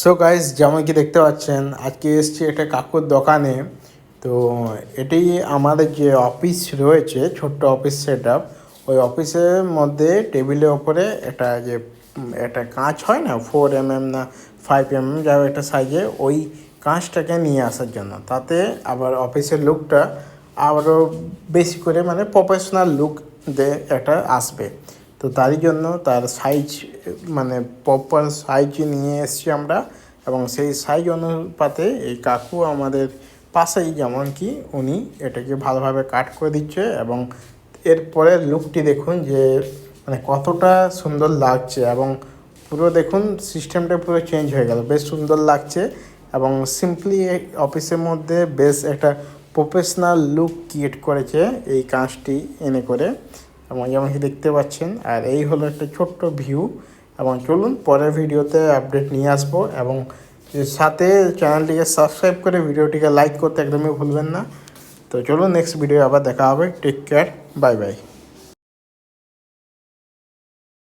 So guys যেমন কি দেখতে পাচ্ছেন, আজকে এসছি একটা কাকুর দোকানে। তো এটি আমাদের যে অফিস রয়েছে, ছোট্ট অফিস সেট ওই অফিসের মধ্যে টেবিলের ওপরে একটা যে, একটা কাঁচ হয় না ফোর এম এম না ফাইভ এম এম যা একটা সাইজে ওই কাঁচটাকে নিয়ে আসার জন্য। তাতে আবার অফিসের লুকটা আরও বেশি করে মানে প্রফেশনাল লুক দিয়ে একটা আসবে। তো তারই জন্য তার সাইজ মানে প্রপার সাইজ নিয়ে এসেছি আমরা এবং সেই সাইজ অনুপাতে এই কাকু আমাদের পাশেই যেমন কি উনি এটাকে ভালোভাবে কাট করে দিচ্ছে এবং এরপরে লুকটি দেখুন যে মানে কতটা সুন্দর লাগছে এবং পুরো দেখুন সিস্টেমটা পুরো চেঞ্জ হয়ে গেল, বেশ সুন্দর লাগছে এবং সিম্পলি অফিসের মধ্যে বেশ একটা প্রফেশনাল লুক ক্রিয়েট করেছে এই কাজটি এনে করে। যেমন দেখতে পাচ্ছেন, আর এই হলো একটা ছোট্ট ভিউ এবং চলুন পরের ভিডিওতে আপডেট নিয়ে আসব। এবং সাথে চ্যানেলটিকে সাবস্ক্রাইব করে ভিডিওটিকে লাইক করতে একদমই ভুলবেন না। তো চলুন নেক্সট ভিডিও আবার দেখা হবে। Take care bye bye